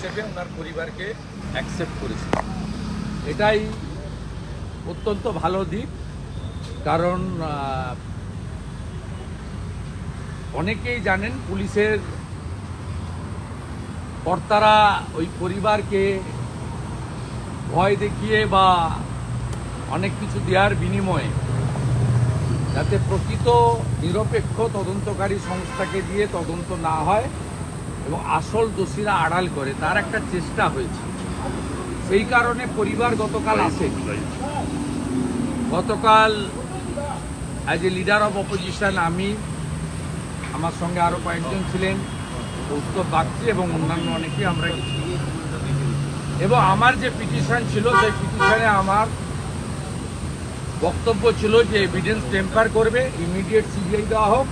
হিসেবে ওনার পরিবারকে অ্যাকসেপ্ট করেছে। এটাই অত্যন্ত ভালো দিক, কারণ অনেকেই জানেন পুলিশের কর্তারা ওই পরিবারকে ভয় দেখিয়ে বা অনেক কিছু দেওয়ার বিনিময়ে যাতে প্রকৃত নিরপেক্ষ তদন্তকারী সংস্থাকে দিয়ে তদন্ত না হয়। এবং আসল দোষীরা আড়াল করে তার একটা চেষ্টা হয়েছে। সেই কারণে পরিবার গতকাল আসে। গতকাল as a leader of opposition আমি আমার সঙ্গে আরও কয়েকজন ছিলেন কৌস্তব বাগচি এবং অন্যান্য অনেকেই আমরা এবং আমার যে পিটিশন ছিল সেই পিটিশনে আমার বক্তব্য ছিল যে এভিডেন্স টেম্পার করবে ইমিডিয়েট সিবিআই দেওয়া হোক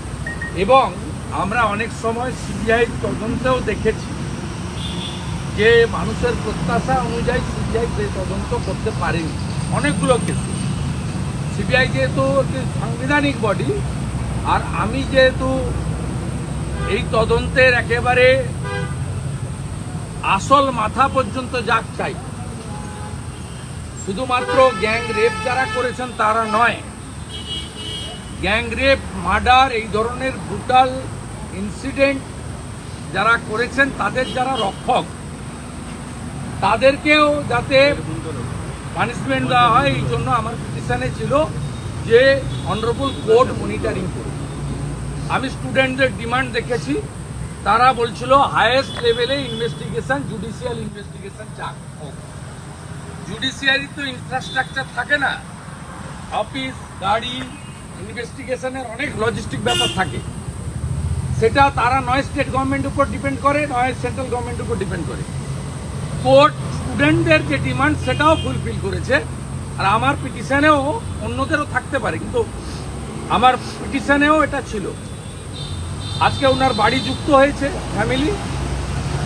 এবং আমরা অনেক সময় সিবিআই তদন্তেও দেখেছি যে মানুষের প্রত্যাশা অনুযায়ী সিবিআই সেই তদন্ত করতে পারেনি। অনেকগুলো কেসে সিবিআই যেহেতু একটি সাংবিধানিক বডি আর আমি যেহেতু এই তদন্তের একেবারে আসল মাথা পর্যন্ত যাক চাই, শুধুমাত্র গ্যাং রেপ যারা করেছেন তারা নয় গ্যাং রেপ মার্ডার এই ধরনের ব্রুটাল ইনসিডেন্ট যারা করেছেন, তাদের যারা রক্ষক, তাদেরকেও যাতে পানিশমেন্ট দেওয়া হয়, এই জন্য আমার পিটিশানে ছিল যে অনারেবল কোর্ট মনিটরিং করুন। আমি স্টুডেন্টদের ডিমান্ড দেখেছি, তারা বলছিল হায়েস্ট লেভেলে ইনভেস্টিগেশন জুডিশিয়াল ইনভেস্টিগেশন চাক। জুডিশিয়ারি তো ইনফ্রাস্ট্রাকচার থাকে না অফিস গাড়ি ইনভেস্টিগেশনের অনেক লজিস্টিক ব্যাপার থাকে। সেটা তারা নয় স্টেট গভর্নমেন্টের উপর ডিপেন্ড করে, নয় সেন্ট্রাল গভর্নমেন্টের উপর ডিপেন্ড করে। কোর্ট স্টুডেন্টদের যে ডিমান্ড সেটাও ফুলফিল করেছে। আর আমার পিটিশানেও অন্যদেরও থাকতে পারে, কিন্তু আমার পিটিশানেও এটা ছিল। আজকে ওনার বাড়ি যুক্ত হয়েছে ফ্যামিলি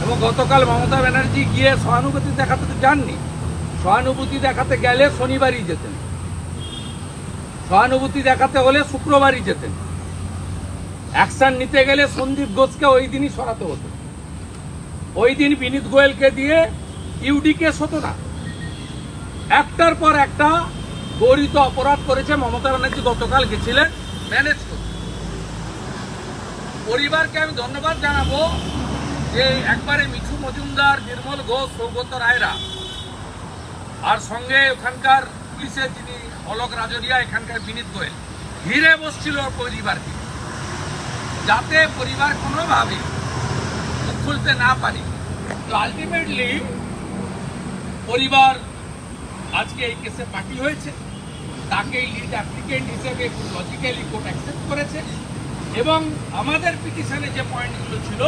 এবং গতকাল মমতা ব্যানার্জি গিয়ে সহানুভূতি দেখাতে তো যাননি। সহানুভূতি দেখাতে গেলে শনিবারই যেতেন। সহানুভূতি দেখাতে হলে শুক্রবারই যেতেন। অ্যাকশন নিতে গেলে সন্দীপ ঘোষকে ওই দিনই সরাতে হতো। ওই দিন বিনীত গোয়েলকে দিয়ে ইউডি কেস হতো না। একটার পর একটা গরিত অপরাধ করেছে মমতা ব্যানার্জি গতকাল গেছিলেন ম্যানেজ করতে। পরিবারকে আমি ধন্যবাদ জানাব যে একবারে মিঠু মজুমদার, নির্মল ঘোষ, সৌগত রায়রা আর সঙ্গে ওখানকার পুলিশের যিনি অলক রাজরিয়া, এখানকার বিনীত গোয়েল, ঘিরে বসছিল পরিবারকে। যাতে পরিবার কোনোভাবে খুলতে না পারে। তো আলটিমেটলি পরিবার আজকে এই কেসে পার্টি হয়েছে। তাকে লিড অ্যাপ্লিকেন্ট হিসেবে লজিক্যালি কোর্ট অ্যাকসেপ্ট করেছে এবং আমাদের পিটিশনে যে পয়েন্টগুলো ছিল,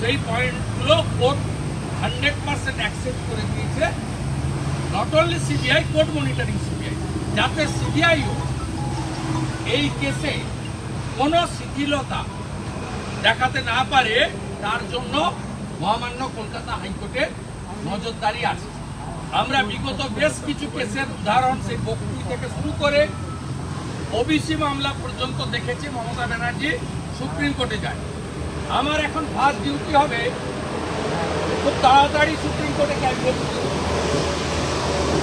সেই পয়েন্টগুলো কোর্ট হান্ড্রেড পার্সেন্ট অ্যাকসেপ্ট করে দিয়েছে। Not only CBI court monitoring CBI যাতে সিবিআইও এই কেসে কোনো শিথিলতা দেখাতে না পারে, তার জন্য মহামান্য কলকাতা হাইকোর্টের নজরদারি আছে। আমরা বিগত বেশ কিছু কেসের উদাহরণ সেই বকুড়ি থেকে শুরু করে ওবিসি মামলা পর্যন্ত দেখেছি, মমতা ব্যানার্জি সুপ্রিম কোর্টে যায়। আমার এখন ফার্স্ট ডিউটি হবে খুব তাড়াতাড়ি সুপ্রিম কোর্টে ক্যান্সেল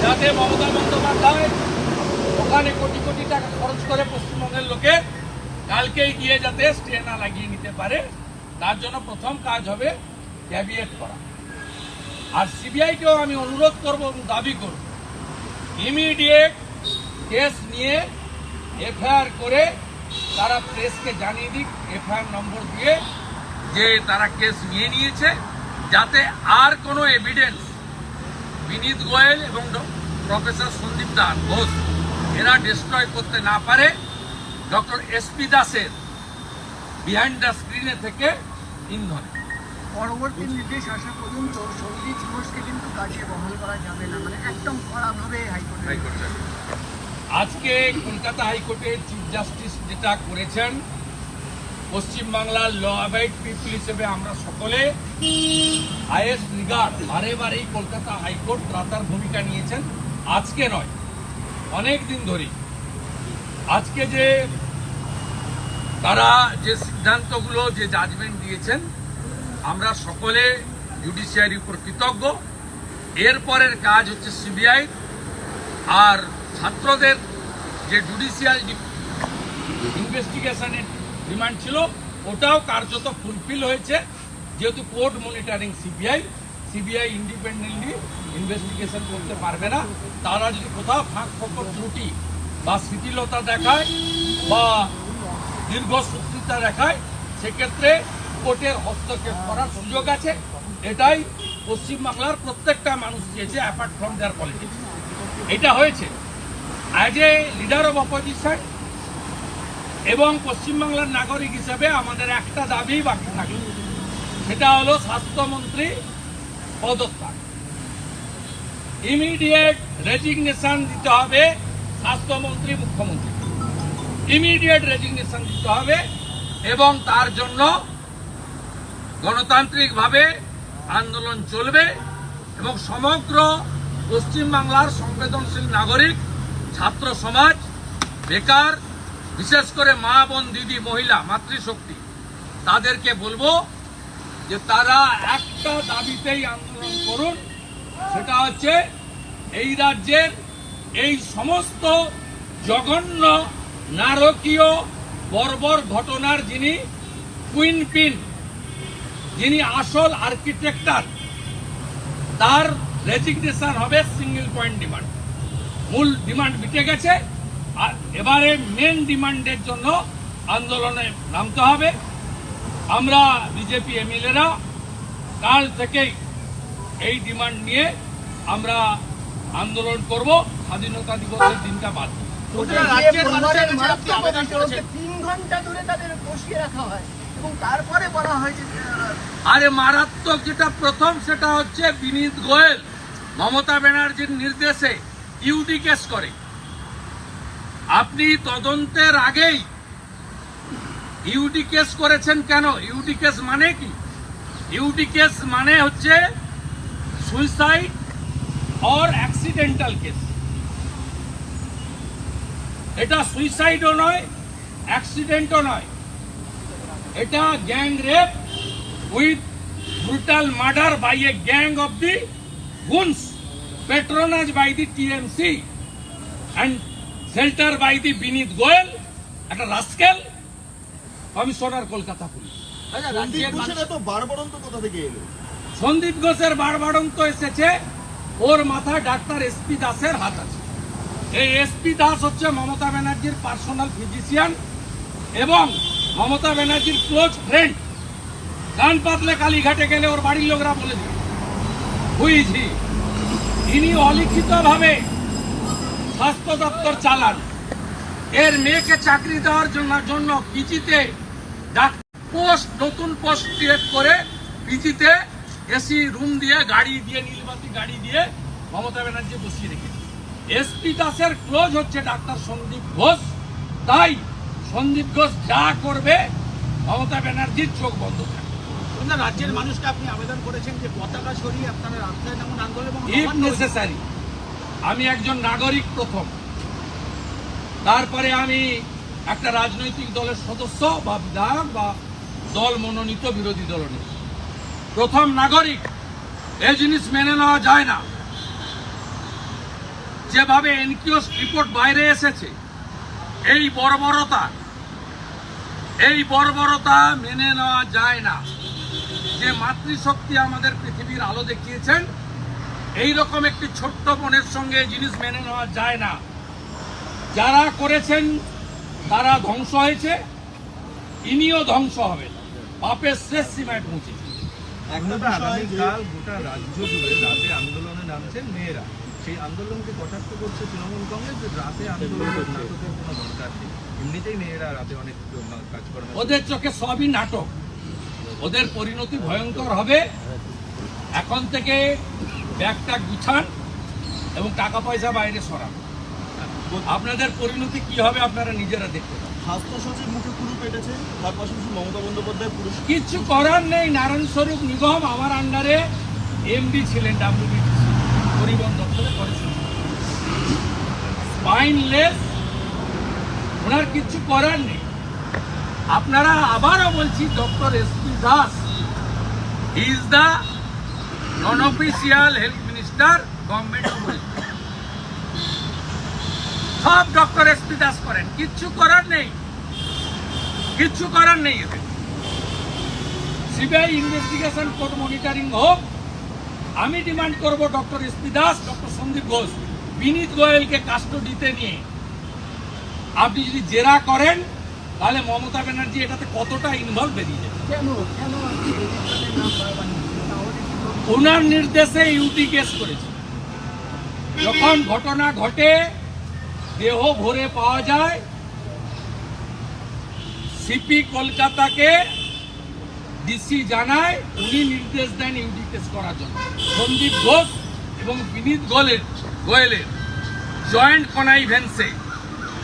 যাতে মমতা বন্দ্যোপাধ্যায় ওখানে কোটি কোটি টাকা খরচ করে পশ্চিমবঙ্গের লোকে কালকেই গিয়ে যাতে স্টে না লাগিয়ে নিতে পারে, তার জন্য প্রথম কাজ হবে ক্যাবিয়েট করা। আর সিবিআইকেও আমি অনুরোধ করব এবং দাবি করব ইমিডিয়েট কেস নিয়ে এফআইআর করে তারা প্রেসকে জানিয়ে দিক এফআইআর নম্বর দিয়ে যে তারা কেস নিয়ে নিয়েছে, যাতে আর কোনো এভিডেন্স বিনীত গোয়েল এবং প্রফেসর সন্দীপ দাস ঘোষ এরা ডিস্ট্রয় করতে না পারে। ডক্টর এসপি দাসের বিহাইন্ড দ্য স্ক্রিনে থেকে ইন্ধনে। পরবর্তী নির্দেশ আসা পর্যন্ত সন্দীপ ঘোষকে কিন্তু কাজে বহাল করা যাবে না মানে একদম কড়াভাবে হাইকোর্টে হাইকোর্টে আজকে কলকাতা হাইকোর্টের চিফ জাস্টিস যেটা করেছেন পশ্চিমবাংলার ল অ্যাবাইড পিপল হিসেবে আমরা সকলে হাইয়েস্ট রিগার্ড বারে বারেই কলকাতা হাইকোর্ট ত্রাতার ভূমিকা নিয়েছেন। আজকে নয় অনেক দিন ধরেই আজকে যে তারা যে সিদ্ধান্তগুলো, যে জাজমেন্ট দিয়েছেন, আমরা সকলে জুডিশিয়ারি উপর কৃতজ্ঞ। এরপরের কাজ হচ্ছে সিবিআই আর ছাত্রদের যে জুডিশিয়াল ইনভেস্টিগেশনের ডিমান্ড ছিল, ওটাও কার্যত ফুলফিল হয়েছে। যেহেতু court monitoring CBI CBI independently investigation করতে পারবে না। তারা যদি কোথাও ফাঁক ফকর ত্রুটি বা শিথিলতা দেখায় বা দীর্ঘসূত্রিতা দেখায়, সেক্ষেত্রে কোর্টের হস্তক্ষেপ করার সুযোগ আছে। এটাই পশ্চিমবাংলার প্রত্যেকটা মানুষ চেয়েছে অ্যাপার্ট ফ্রম দেয়ার পলিটিক্স এটা হয়েছে। As a leader of opposition এবং পশ্চিমবাংলার নাগরিক হিসেবে আমাদের একটা দাবি বাকি থাকে। সেটা হলো স্বাস্থ্যমন্ত্রী পদত্যাগ। ইমিডিয়েট রেজিগনেশন দিতে হবে স্বাস্থ্যমন্ত্রী মুখ্যমন্ত্রী। ইমিডিয়েট রেজিগনেশন দিতে হবে এবং তার জন্য গণতান্ত্রিকভাবে আন্দোলন চলবে এবং সমগ্র পশ্চিমবাংলার সংবেদনশীল নাগরিক, ছাত্র সমাজ, বেকার, বিশেষ করে মা, বোন, দিদি, মহিলা, মাতৃশক্তি, তাদেরকে বলব যে তারা একটা দাবিতেই আন্দোলন করুন, সেটা হচ্ছে এই রাজ্যের এই সমস্ত জঘন্য নারকীয় বর্বর ঘটনার যিনি কুইন পিন, যিনি আসল আর্কিটেক্টার, তার রেজিগনেশন হবে সিঙ্গেল পয়েন্ট ডিমান্ড মূল ডিমান্ড মিটে গেছে, আর এবারে মেন ডিমান্ডের জন্য আন্দোলনে নামতে হবে। আমরা বিজেপি এমএলএরা কাল থেকেই এই ডিমান্ড নিয়ে আমরা আন্দোলন করব। স্বাধীনতা দিবসের দিনটা বাদ দিয়ে। ওটা রাজ্যের পরিবারের মানুষের কাছে মারাত্মক আবেদন অভিযোগ করেছেন। যে তিন ঘণ্টা ধরে তাদের বসিয়ে রাখা হয় এবং তারপরে বলা হয় যে আরে মারাত্মক যেটা প্রথম সেটা হচ্ছে বিনীত গোয়েল মমতা ব্যানার্জির নির্দেশে ইউডি কেস করে আপনি তদন্তের আগেই ইউডি কেস করেছেন কেন ইউডি কেস মানে কি ইউডি কেস মানে হচ্ছে সুইসাইড অর অ্যাক্সিডেন্টাল কেস এটা সুইসাইডও নয় অ্যাক্সিডেন্টও নয়। এটা gang rape with brutal murder by a gang of the goons patronized by the TMC and shelter by the Vineet Goyal একটা রাস্কেল কমিশনার কলকাতা পুলিশ। আচ্ছা রাজ্যের মানুষের কোথা থেকে এলো? সন্দীপ ঘোষের বারবারন্ত এসেছে ওর মাথায় ডাক্তার এসপি দাসের হাত আছে। এই এসপি দাস হচ্ছে মমতা ব্যানার্জির পার্সোনাল ফিজিশিয়ান এবং মমতা ব্যানার্জির ক্লোজ ফ্রেন্ড কান পাতলে কালীঘাটে গেলে ওর বাড়ির লোকরা বলে দিবে। বুঝছি ইনি অলিখিতভাবে স্বাস্থ্য দপ্তর চালান। এর মেয়েকে চাকরি দেওয়ার জন্য জন্য পিজিতে পোস্ট নতুন পোস্ট ক্রিয়েট করে পিজিতে এসি রুম দিয়ে গাড়ি দিয়ে, নীলবাতি গাড়ি দিয়ে মমতা ব্যানার্জি বসিয়ে রেখেছে। এসপি দাসের ক্লোজ হচ্ছে ডাক্তার সন্দীপ ঘোষ। তাই সন্দীপ ঘোষ যা করবে মমতা ব্যানার্জির চোখ বন্ধ থাকবে। রাজ্যের মানুষকে আপনি আবেদন করেছেন যে পতাকা সরিয়ে আপনারা রাস্তায় নামুন আন্দোলন ইফ নেসেসারি আমি একজন নাগরিক প্রথম। তারপরে আমি একটা রাজনৈতিক দলের সদস্য বা বিধায়ক বা দল মনোনীত বিরোধী দলনেতা প্রথম নাগরিক এই জিনিস মেনে নেওয়া যায় না। যেভাবে এনকিউস রিপোর্ট বাইরে এসেছে, এই বর্বরতা এই বর্বরতা মেনে নেওয়া যায় না। যে মাতৃশক্তি আমাদের পৃথিবীর আলো দেখিয়েছেন, এই রকম একটি ছোট্ট বোনের সঙ্গে জিনিস মেনে নেওয়া যায় না। যারা করেছেন, তারা ধ্বংস হয়েছে, ইনিও ধ্বংস হবেন পাপের শেষ সীমায় পৌঁছেছে। গোটা রাজ্য জুড়ে আন্দোলনে নামছেন মেয়েরা সেই আন্দোলনকে কটাক্ষ করছে তৃণমূল কংগ্রেস যে রাতে আন্দোলন নাটকের কোনো দরকার নেই। এমনিতেই মেয়েরা রাতে অনেক কাজকর্ম ওদের চোখে সবই নাটক। ওদের পরিণতি ভয়ঙ্কর হবে। এখন থেকে ব্যাগটা গুছান এবং টাকা পয়সা বাইরে সরান। আপনাদের পরিণতি কি হবে আপনারা নিজেরা দেখতে পাবেন স্বাস্থ্য সচিব মুখে কুরু পেটেছে তার পাশাপাশি মমতা বন্দ্যোপাধ্যায় পুরস্কার কিচ্ছু করার নেই। নারায়ণ স্বরূপ নিগম আমার আন্ডারে এমডি ছিলেন ডাব্লিউবিটিসি পরিবহন স্পাইনলেস ওনার কিচ্ছু করার নেই। আপনারা আবারও বলছি, doctor S P Das is the non official health minister government of সব ডক্টর এসপি দাস করেন কিচ্ছু করার নেই। কিচ্ছু করার নেই এদের সিবিআই ইনভেস্টিগেশন কোর্ট মনিটরিং হোক, আমি ডিমান্ড করব doctor S P Das, doctor Sandip Ghosh. Vineet গোয়েলকে কাস্টডিতে নিয়ে। আপনি যদি জেরা করেন তাহলে মমতা ব্যানার্জি এটাতে কতটা ইনভলভ বেরিয়ে যাবে? ওনার নির্দেশে ইউটি কেস করেছে। যখন ঘটনা ঘটে দেহ ভরে পাওয়া যায় সিপি কলকাতাকে ডিসি জানায় উনি নির্দেশ দেন ইউটি কেস করার জন্য। সন্দীপ ঘোষ এবং বিনীত গোয়েলের গোয়েলের জয়েন্ট কনাইভেন্সে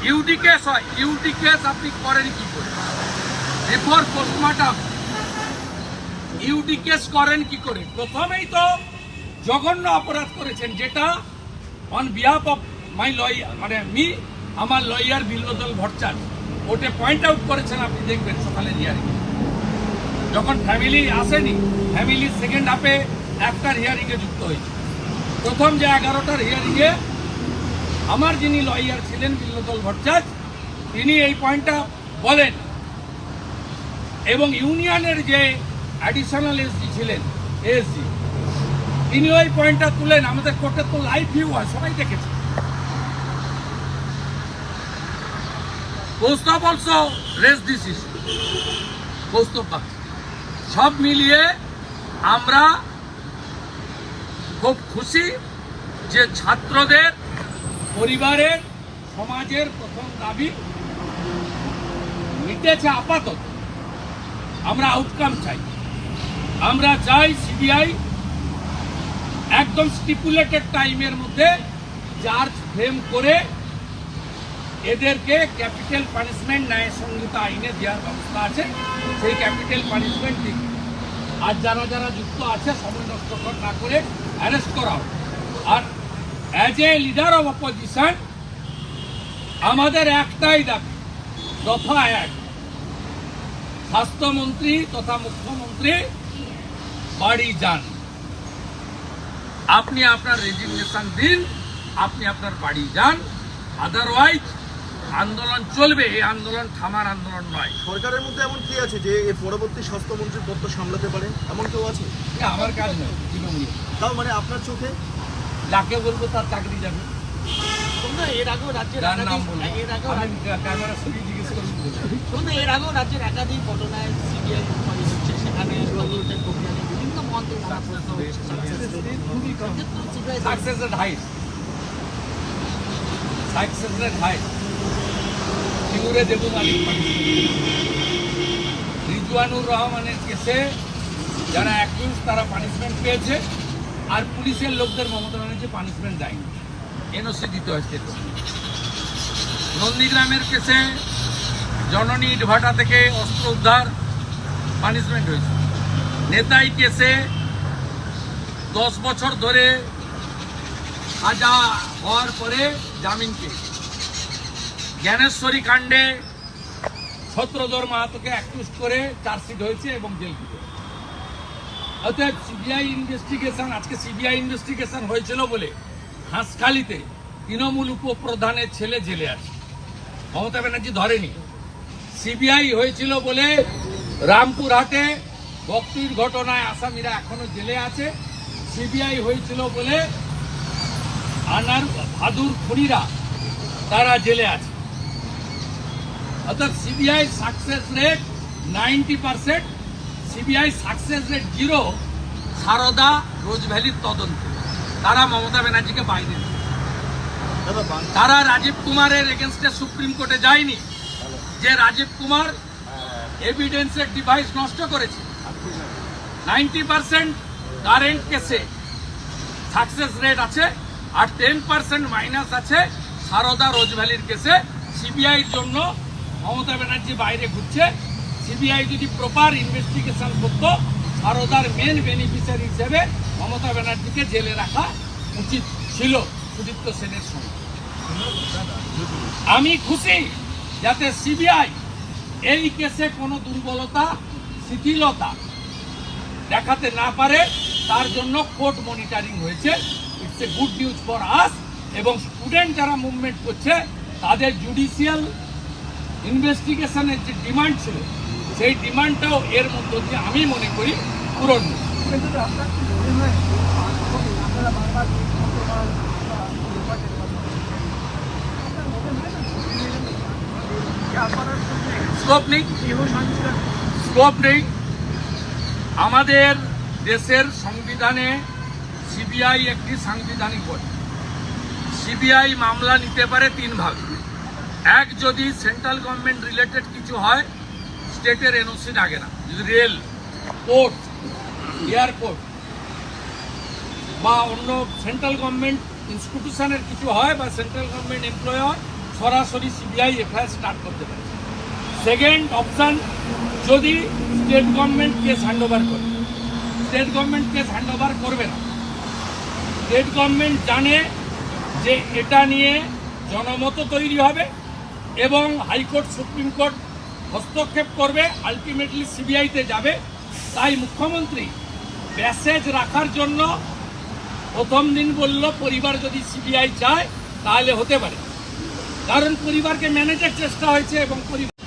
ইউটি কেস হয় ইউটি কেস আপনি করেন কি করে? Before post-mortem. ইউডি কেস করেন কি করে? প্রথমেই তো জঘন্য অপরাধ করেছেন, যেটা on behalf of my lawyer মানে মি আমার লয়ার বিল্লদল ভট্টাচার্য। ওটে পয়েন্ট আউট করেছেন, আপনি দেখবেন সকালে হিয়ারিং যখন ফ্যামিলি আসেনি ফ্যামিলি সেকেন্ড হাফে একটার হিয়ারিংয়ে যুক্ত হয়েছে। প্রথম যে এগারোটার হিয়ারিংয়ে আমার যিনি লয়ার ছিলেন বিল্লদল ভট্টাচার্য, তিনি এই পয়েন্টটা বলেন। এবং ইউনিয়নের যে অ্যাডিশনাল এসডি ছিলেন এসডি তিনি ওই পয়েন্টটা তুলেন। আমাদের কোর্টে তো লাইভ ভিউ হয়, সবাই দেখেছে। Kaustav also raise this issue Kaustav সব মিলিয়ে আমরা খুব খুশি যে ছাত্রদের, পরিবারের, সমাজের প্রথম দাবি মিটেছে আপাতত। আমরা আউটকাম চাই। আমরা চাই সিবিআই একদম স্টিপুলেটেড টাইমের মধ্যে চার্জ ফ্রেম করে এদেরকে ক্যাপিটাল পানিশমেন্ট ন্যায় সংহিতা আইনে দেওয়ার ব্যবস্থা আছে। সেই ক্যাপিটাল পানিশমেন্ট আর যারা যারা যুক্ত আছে, সময় নষ্ট না করে অ্যারেস্ট করাও। আর as a leader of opposition আমাদের একটাই দাবি, দফা এক, স্বাস্থ্যমন্ত্রী তথা মুখ্যমন্ত্রী বাড়ি যান। আপনি আপনার রেজিগনেশন দিন, আপনি আপনার বাড়ি যান। আদারওয়াইজ আন্দোলন চলবে এই আন্দোলন থামার আন্দোলন নয়। সরকারের মধ্যে এমন কি আছে যে এর পরবর্তী স্বাস্থ্যমন্ত্রীর পদটা সামলাতে পারে? এমন কেউ আছে? আমার কাজ নয় তাও মানে আপনার চোখে? যাকে বলব তার চাকরি যাবে। না এর আগেও রাজ্যের এর আগেও এর রাজ্যের একাধিক ঘটনায় সিবিআই হচ্ছে। সেখানে বিভিন্ন মন্ত্রী নানা প্রশ্ন উঠছে। CBI success rate high success rate high সিঙ্গুরে Debu Malik Rizwanur রহমানের কেসে যারা অ্যাকিউজ তারা পানিশমেন্ট পেয়েছে আর পুলিশের লোকদের মমতা ব্যানার্জি পানিশমেন্ট দেয়নি। এনওসি দিতে হয়েছে নন্দীগ্রামের কেসে জননী ইটভাটা থেকে অস্ত্র উদ্ধার পানিশমেন্ট হয়েছে। নেতাই কেসে দশ বছর ধরে সাজা হওয়ার পরে জামিন পেয়েছে। জ্ঞানেশ্বরী কাণ্ডে ছত্রধর মাহাতোকে অ্যাকিউজ করে চার্জশিট হয়েছে এবং জেল দিতে অর্থাৎ সিবিআই ইনভেস্টিগেশন আজকে সিবিআই ইনভেস্টিগেশন হয়েছিল বলে হাঁসখালিতে তৃণমূল উপপ্রধানের ছেলে জেলে আছে মমতা ব্যানার্জি ধরেনি। সিবিআই হয়েছিল বলে রামপুরহাটে ভক্তির ঘটনায় আসামিরা এখনও জেলে আছে। সিবিআই হয়েছিল বলে আনার ভাদুর খুনিরা তারা জেলে আছে। অর্থাৎ CBI success rate ninety percent CBI success rate zero Saradha Rose ভ্যালির তদন্তে তারা মমতা ব্যানার্জিকে বাইরে। তারা রাজীব কুমারের এগেনস্টে সুপ্রিম কোর্টে যায়নি, যে রাজীব কুমার এভিডেন্সের ডিভাইস নষ্ট করেছে নাইনটি পার্সেন্ট কারেন্ট কেসে সাকসেস রেট আছে, আর টেন পার্সেন্ট মাইনাস আছে, সারদা রোজভ্যালির কেসে সিবিআইর জন্য মমতা ব্যানার্জি বাইরে ঘুরছে। সিবিআই যদি প্রপার ইনভেস্টিগেশন করতো সারদার মেন বেনিফিশিয়ারি হিসেবে মমতা ব্যানার্জিকে জেলে রাখা উচিত ছিল সুদীপ্ত সেনের সঙ্গে। আমি খুশি যাতে সিবিআই এই কেসে কোনো দুর্বলতা, শিথিলতা দেখাতে না পারে, তার জন্য কোর্ট মনিটারিং হয়েছে। It's a good news for us এবং স্টুডেন্ট যারা মুভমেন্ট করছে, তাদের জুডিশিয়াল ইনভেস্টিগেশনের যে ডিমান্ড ছিল, সেই ডিমান্ডটাও এর মধ্য দিয়ে আমি মনে করি পূরণ স্কোপ নেই। স্কোপ নেই। আমাদের দেশের সংবিধানে সিবিআই একটি সাংবিধানিক বডি সিবিআই মামলা নিতে পারে তিন ভাগ। এক যদি সেন্ট্রাল গভর্নমেন্ট রিলেটেড কিছু হয় স্টেটের এনওসি লাগে না। যদি রেল পোর্ট এয়ারপোর্ট বা অন্য সেন্ট্রাল গভর্নমেন্ট ইনস্টিটিউশনের কিছু হয় বা সেন্ট্রাল গভর্নমেন্ট এমপ্লয় হয়, সরাসরি সিবিআই এফআইআর স্টার্ট করতে পারে। সেকেন্ড অপশান যদি state government case hand over করে। State government case hand over করবে না। স্টেট গভর্নমেন্ট জানে যে এটা নিয়ে জনমত তৈরি হবে। এবং হাইকোর্ট সুপ্রিম কোর্ট হস্তক্ষেপ করবে আলটিমেটলি সিবিআইতে যাবে। তাই মুখ্যমন্ত্রী প্যাসেজ রাখার জন্য প্রথম দিন বলল, পরিবার যদি সিবিআই চায়, তাহলে হতে পারে। কারণ পরিবারকে ম্যানেজের চেষ্টা হয়েছে এবং পরিবার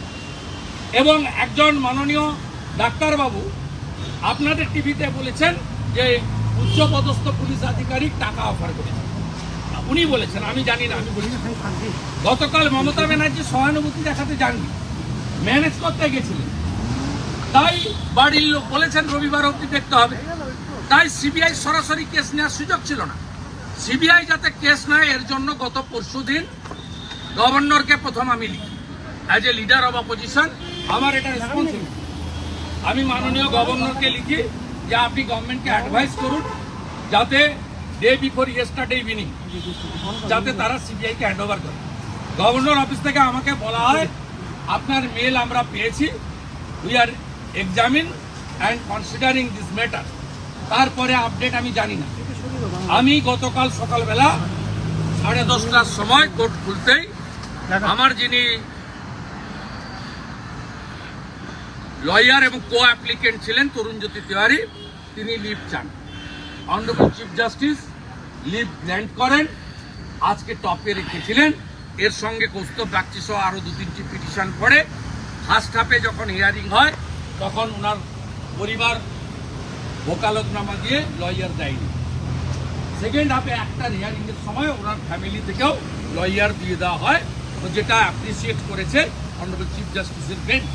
এবং একজন মাননীয় ডাক্তারবাবু আপনাদের টিভিতে বলেছেন যে উচ্চপদস্থ পুলিশ আধিকারিক টাকা অফার করেছে। উনি বলেছেন, আমি জানি না। গতকাল মমতা ব্যানার্জি সহানুভূতি দেখাতে যাননি, ম্যানেজ করতে গেছিলেন। তাই বাড়ির লোক বলেছেন রবিবার অবধি দেখতে হবে। তাই সিবিআই সরাসরি কেস নেওয়ার সুযোগ ছিল না। সিবিআই যাতে কেস নেয়, এর জন্য গত পরশু দিন গভর্নরকে প্রথম আমি লিখি। As a leader of opposition আমার এটা রেসপন্সিবিলিটি আমি মাননীয় গভর্নরকে লিখি যে, আপনি গভর্নমেন্টকে অ্যাডভাইস করুন, যাতে ডে বিফোর ইয়েস্টারডে ইভিনিং যাতে তারা সিবিআইকে হ্যান্ড ওভার করে। গভর্নর অফিস থেকে আমাকে বলা হয়, আপনার মেল আমরা পেয়েছি we are examine and considering this matter তারপরে আপডেট আমি জানি না। আমি গতকাল সকালবেলা সাড়ে দশটার সময় কোর্ট খুলতেই আমার যিনি লয়ার এবং কো অ্যাপ্লিকেন্ট ছিলেন, তরুণজ্যোতি তিওয়ারি, তিনি লিভ চান। Honourable chief justice leave grant করেন। আজকে টপে রেখেছিলেন। এর সঙ্গে কৌস্তব বাগচি সহ আরও দু তিনটি পিটিশন পড়ে ফার্স্ট হাফে যখন হিয়ারিং হয়, তখন ওনার পরিবার ওকালতনামা দিয়ে লয়ার দেয়নি। সেকেন্ড হাফে একটা হিয়ারিং এর সময় ওনার ফ্যামিলি থেকেও লয়ার দিয়ে দেওয়া হয়। যেটা অ্যাপ্রিসিয়েট করেছে অনারেবল চিফ জাস্টিসের বেঞ্চ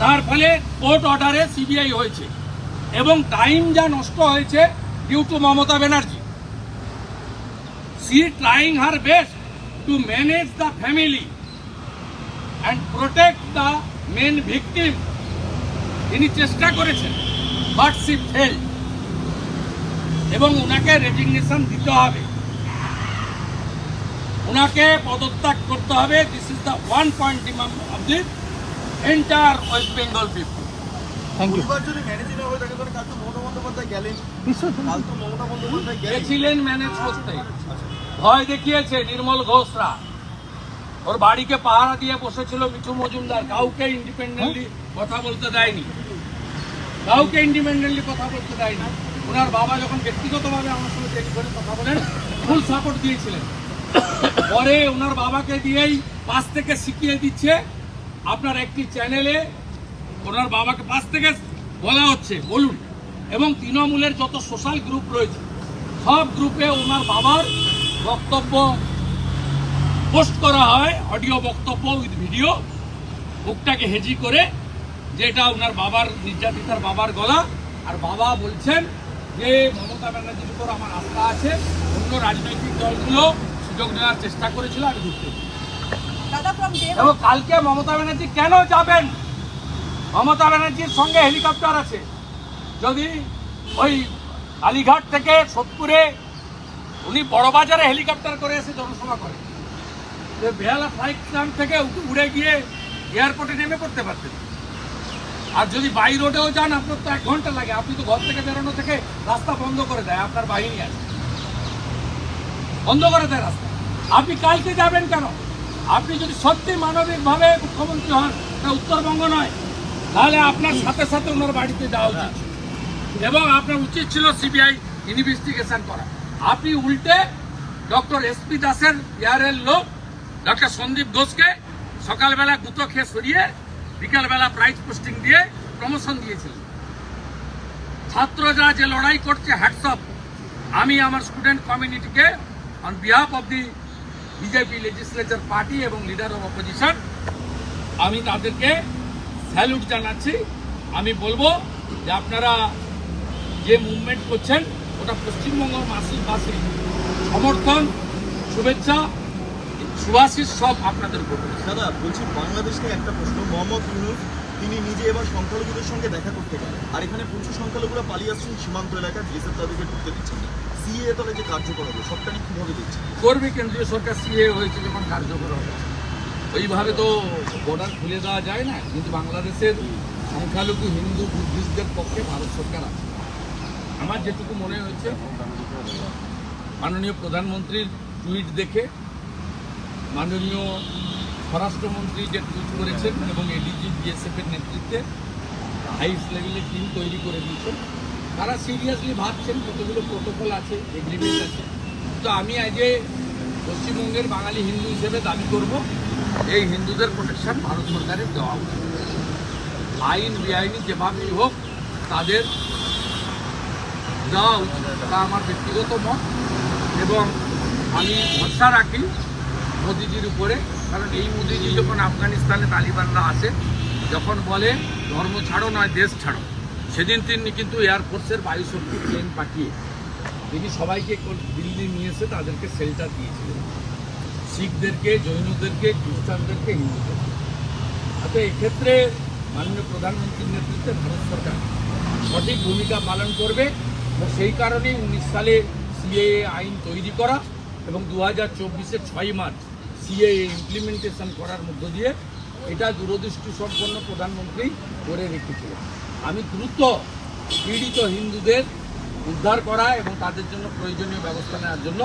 তার ফলে কোর্ট অর্ডারে সিবিআই হয়েছে। এবং টাইম যা নষ্ট হয়েছে due to Mamata Banerjee. She trying her best to manage the family and protect the main victim তিনি চেষ্টা করেছেন বাট সি ফেল এবং ওনাকে রেজিগনেশন দিতে হবে। ওনাকে পদত্যাগ করতে হবে। This is the one point demand of the entire West Bengal people পরিবার যদি গেছিলেন ম্যানেজ করতে। ভয় দেখিয়েছে নির্মল ঘোষরা। ওর বাড়িকে পাহারা দিয়ে বসেছিল মিঠু মজুমদার। কাউকে ইন্ডিপেন্ডেন্টলি কথা বলতে দেয়নি। কাউকে ইন্ডিপেন্ডেন্টলি কথা বলতে দেয়নি। ওনার বাবা যখন ব্যক্তিগতভাবে আমার সঙ্গে টেলিফোনে কথা বলেন ফুল সাপোর্ট দিয়েছিলেন। পরে ওনার বাবাকে দিয়েই পাশ থেকে শিখিয়ে দিচ্ছে আপনার একটি চ্যানেলে ওনার বাবাকে পাশ থেকে বলা হচ্ছে বলুন। এবং তৃণমূলের যত সোশ্যাল গ্রুপ রয়েছে সব গ্রুপে ওনার বাবার বক্তব্য পোস্ট করা হয় অডিও বক্তব্য উইথ ভিডিও বুকটাকে হেজি করে যেটা ওনার বাবার নির্যাতিতার বাবার গলা। আর বাবা বলছেন যে মমতা ব্যানার্জির উপর আমার আস্থা আছে অন্য রাজনৈতিক দলগুলো সুযোগ নেওয়ার চেষ্টা করেছিল আমি ঢুকতে day এবং কালকে মমতা ব্যানার্জি কেন যাবেন? মমতা ব্যানার্জির সঙ্গে হেলিকপ্টার আছে। যদি ওই কালীঘাট থেকে সোদপুরে উনি বড়বাজারে হেলিকপ্টার করে এসে জনসভা করে বেহালা ফ্লাইট ক্যাম্প থেকে উড়ে গিয়ে এয়ারপোর্টে নেমে পড়তে পারতেন। আর যদি বাই রোডেও যান, আপনার তো এক ঘণ্টা লাগে। আপনি তো ঘর থেকে বেরোনো থেকে রাস্তা বন্ধ করে দেয়, আপনার বাহিনী আছে। বন্ধ করে দেয় রাস্তা। আপনি কালকে যাবেন কেন? আপনি যদি সত্যি মানবিকভাবে মুখ্যমন্ত্রী হন, তা উত্তরবঙ্গ নয় তাহলে আপনার সাথে সাথে ওনার বাড়িতে যাওয়া উচিত এবং আপনার উচিত ছিল সিবিআই ইনভেস্টিগেশন করা। আপনি উল্টে ডক্টর এসপি দাসের ইয়ারের লোক, ডক্টর সন্দীপ ঘোষকে সকালবেলা গুতো খেয়ে সরিয়ে বিকালবেলা প্রাইজ পোস্টিং দিয়ে প্রমোশন দিয়েছিলেন। ছাত্ররা যে লড়াই করছে হ্যাটসঅপ আমি আমার student কমিউনিটিকে on behalf of the BJP legislature party এবং লিডার অফ অপোজিশন আমি তাদেরকে স্যালুট জানাচ্ছি। আমি বলব যে আপনারা যে মুভমেন্ট করছেন ওটা পশ্চিমবঙ্গ মাসিবাসী সমর্থন শুভেচ্ছা সুভাষিস সব আপনাদের উপর। দাদা বলছি বাংলাদেশ থেকে একটা প্রশ্ন মোহাম্মদ ইউনুস তিনি নিজে এবার সংখ্যালঘুদের সঙ্গে দেখা করতে গেলেন। আর এখানে প্রচুর সংখ্যালঘুরা পালিয়ে আসছেন সীমান্ত এলাকায় বিএসএফ তাদেরকে ঢুকতে দিচ্ছেন না। সিএ তলে যে কার্যকর হবে সবটাই কীভাবে দিচ্ছে করবে কেন্দ্রীয় সরকার সিএ হয়েছে যখন কার্যকর হবে। ওইভাবে তো বর্ডার খুলে দেওয়া যায় না। কিন্তু বাংলাদেশের সংখ্যালঘু হিন্দু বুদ্ধিস্টদের পক্ষে ভারত সরকার আছে। আমার যেটুকু মনে হয়েছে, মাননীয় প্রধানমন্ত্রীর টুইট দেখে মাননীয় স্বরাষ্ট্রমন্ত্রী যে টুইট করেছেন এবং এডিজি বিএসএফ এর নেতৃত্বে হাইস্ট লেভেলের টিম তৈরি করে দিয়েছেন, তারা সিরিয়াসলি ভাবছেন কতগুলো প্রোটোকল আছে এগ্রিমেন্ট আছে। তো আমি আজকে পশ্চিমবঙ্গের বাঙালি হিন্দু হিসেবে দাবি করব এই হিন্দুদের প্রোটেকশন ভারত সরকারের দেওয়া উচিত আইন বেআইনি যেভাবেই হোক, তাদের দেওয়া উচিত। তা আমার ব্যক্তিগত মত এবং আমি ভরসা রাখি মোদিজির উপরে। কারণ এই মোদিজি যখন আফগানিস্তানে তালিবানরা আসে, যখন বলে ধর্ম ছাড়ো নয়, দেশ ছাড়ো, সেদিন তিনি কিন্তু এয়ারফোর্সের বায়ুশক্তি প্লেন পাঠিয়ে, তিনি সবাইকে দিল্লি নিয়ে এসে তাদেরকে শেল্টার দিয়েছিলেন। শিখদেরকে, জৈনদেরকে, খ্রিস্টানদেরকে, হিন্দুদেরকে। অর্থাৎ এক্ষেত্রে মাননীয় প্রধানমন্ত্রীর নেতৃত্বে ভারত সরকার সঠিক ভূমিকা পালন করবে এবং সেই কারণেই উনিশ সালে সিএএ আইন তৈরি করা এবং দু হাজার চব্বিশের ছয় মার্চ সিএএ ইমপ্লিমেন্টেশন করার মধ্য দিয়ে এটা দূরদৃষ্টি সম্পন্ন প্রধানমন্ত্রী করে রেখেছিলেন। আমি দ্রুত পীড়িত হিন্দুদের উদ্ধার করা এবং তাদের জন্য প্রয়োজনীয় ব্যবস্থা নেওয়ার জন্য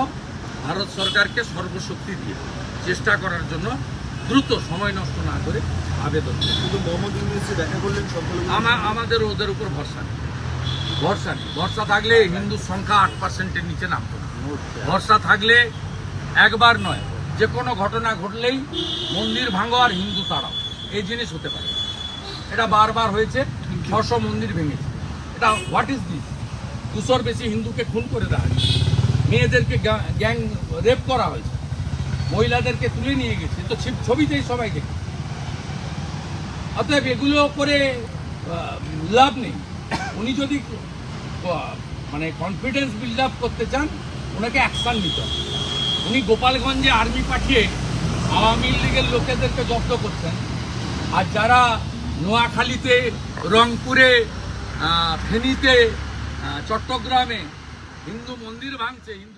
ভারত সরকারকে সর্বশক্তি দিয়ে চেষ্টা করার জন্য দ্রুত সময় নষ্ট না করে আবেদন। শুধু মোহাম্মদ ইউনুস দেখা করলেন আমা- আমাদের ওদের উপর ভরসা নেই। ভরসা নেই। ভরসা থাকলে হিন্দুর সংখ্যা আট পার্সেন্টের নিচে নামতো না। ভরসা থাকলে একবার নয় যে কোনো ঘটনা ঘটলেই মন্দির ভাঙো আর হিন্দু তাড়াও। এই জিনিস হতে পারে। এটা বারবার হয়েছে ছশো মন্দির ভেঙেছে। এটা হোয়াট ইজ দিস দুশোর বেশি হিন্দুকে খুন করে দেওয়া হয়েছে। মেয়েদেরকে গ্যাং রেপ করা হয়েছে। মহিলাদেরকে তুলে নিয়ে গেছে। তো ছবিতেই সবাই দেখে। অতএব এগুলো করে লাভ নেই। উনি যদি মানে কনফিডেন্স বিল্ড আপ করতে চান, ওনাকে অ্যাকশন নিতে হবে। উনি গোপালগঞ্জে আর্মি পাঠিয়ে আওয়ামী লীগের লোকেদেরকে জব্দ করছেন। আর যারা নোয়াখালীতে, রংপুরে ফেনীতে চট্টগ্রামে হিন্দু মন্দির ভাঙছে মার